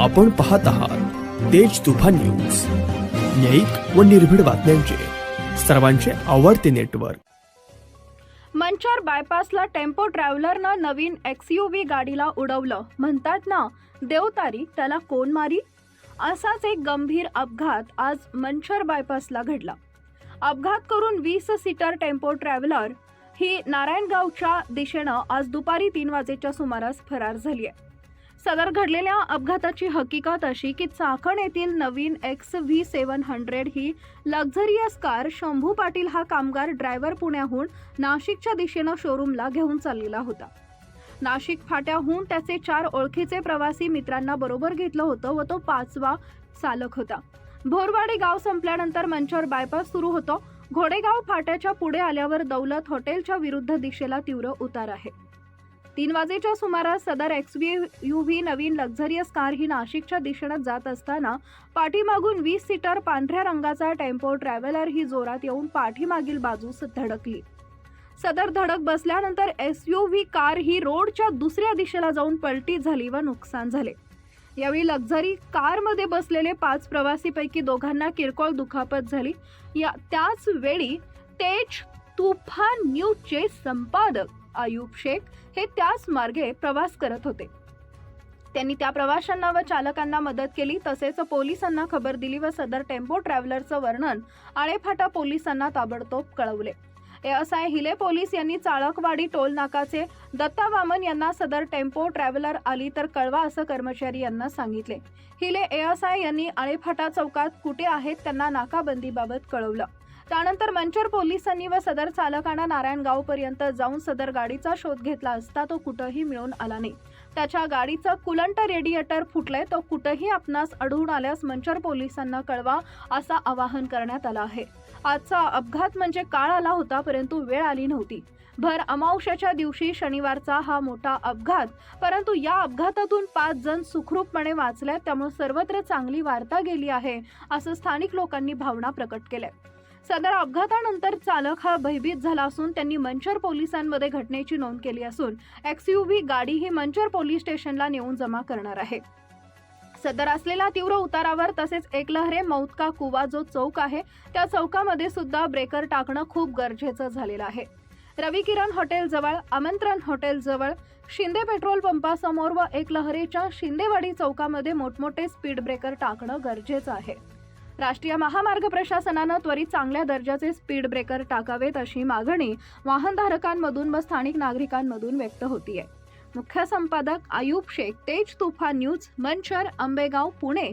आपण पाहत आहात तेज तुफान न्यूज. न्यायिक व निर्भीड बातम्यांचे. सर्वांचे आवडते नेटवर्क. मंचर बायपासला टेम्पो ट्रॅव्हलरनं नवीन एक्सयूव्ही गाडीला उडवलं. म्हणतात ना देवतारी त्याला कोण मारी? असाच एक गंभीर अपघात आज मंचर बायपासला घडला. अपघात करून वीस सीटर टेम्पो ट्रॅव्हलर ही नारायणगावच्या दिशेनं आज दुपारी तीन वाजेच्या सुमारास फरार झाली आहे सदर घडलेल्या अपघाताची हकीकत अशी की चाकण येथील नवीन एक्स व्ही सेवन हंड्रेड ही लक्झरियस कार शंभू पाटील हा कामगार ड्रायव्हर पुण्याहून नाशिकच्या दिशेनं शोरूमला घेऊन चाललेला होता. नाशिक फाट्याहून त्याचे चार ओळखीचे प्रवासी मित्रांना बरोबर घेतलं होतं व तो पाचवा चालक होता. भोरवाडी गाव संपल्यानंतर मंचर बायपास सुरू होतो. घोडेगाव फाट्याच्या पुढे आल्यावर दौलत हॉटेलच्या विरुद्ध दिशेला तीव्र उतार आहे. तीन वाजेच्या सुमारास सदर एक्स यू व्ही नवीन लक्झरियस कार ही नाशिकच्या दिशेनं जात असताना पाठीमागून वीस सीटर पांढऱ्या रंगाचा टेम्पो ट्रॅव्हलर ही जोरात येऊन पाठीमागील बाजूस धडकली. सदर धडक बसल्यानंतर एस यू व्ही कार ही रोडच्या दुसऱ्या दिशेला जाऊन पलटी झाली व नुकसान झाले. यावेळी लक्झरी कारमध्ये बसलेले पाच प्रवासीपैकी दोघांना किरकोळ दुखापत झाली. या त्याच वेळी तेज तुफान न्यूजचे संपादक आयुब शेख हे त्याच मार्गे प्रवास करत होते. त्यांनी त्या प्रवाशांना व चालकांना मदत केली तसेच पोलिसांना खबर दिली व सदर टेम्पो ट्रॅव्हलरचं वर्णन आळेफाटा पोलिसांना ताबडतोब कळवले. एएसआय हिले पोलीस यांनी चाळकवाडी टोल नाकाचे दत्ता वामन यांना सदर टेम्पो ट्रॅव्हलर आली तर कळवा असं कर्मचारी यांना सांगितले. हिले एएसआय यांनी आळेफाटा चौकात कुठे आहेत त्यांना नाकाबंदीबाबत कळवलं. त्यानंतर मंचर पोलिसांनी व सदर चालकांना नारायणगावपर्यंत जाऊन सदर गाडीचा शोध घेतला असता तो कुठंही मिळून आला नाही. त्याच्या गाडीचं कुलंट रेडिएटर फुटलंय तो कुठंही आपणास आढळून आल्यास मंचर पोलिसांना कळवा असं आवाहन करण्यात आलं आहे. आजचा अपघात म्हणजे काळ आला होता परंतु वेळ आली नव्हती. भर अमावश्याच्या दिवशी शनिवारचा हा मोठा अपघात परंतु या अपघातातून पाच जण सुखरूपपणे वाचल्यात त्यामुळे सर्वत्र चांगली वार्ता गेली आहे असं स्थानिक लोकांनी भावना प्रकट केल्या. सदर अपघातानंतर चालक हा भयभीत झाला असून त्यांनी मंचर पोलिसांमध्ये घटनेची नोंद केली असून एक्सयूव्ही गाडी ही मंचर पोलीस स्टेशनला नेऊन जमा करणार आहे. सदर असलेल्या तीव्र उतारावर तसेच एकलहरे मौतका कुवा जो चौक आहे त्या चौकामध्ये सुद्धा ब्रेकर टाकणं खूप गरजेचं झालेलं आहे. रवी किरण हॉटेल जवळ आमंत्रण हॉटेल जवळ शिंदे पेट्रोल पंपासमोर व एकलहरेच्या शिंदेवाडी चौकामध्ये मोठमोठे स्पीड ब्रेकर टाकणं गरजेचं आहे. राष्ट्रीय महामार्ग प्रशासनानं त्वरित चांगल्या दर्जाचे स्पीड ब्रेकर टाकावेत अशी मागणी वाहनधारकांमधून व स्थानिक नागरिकांमधून व्यक्त होतीये. मुख्य संपादक आयुब शेख तेज तुफान न्यूज मंचर आंबेगाव पुणे.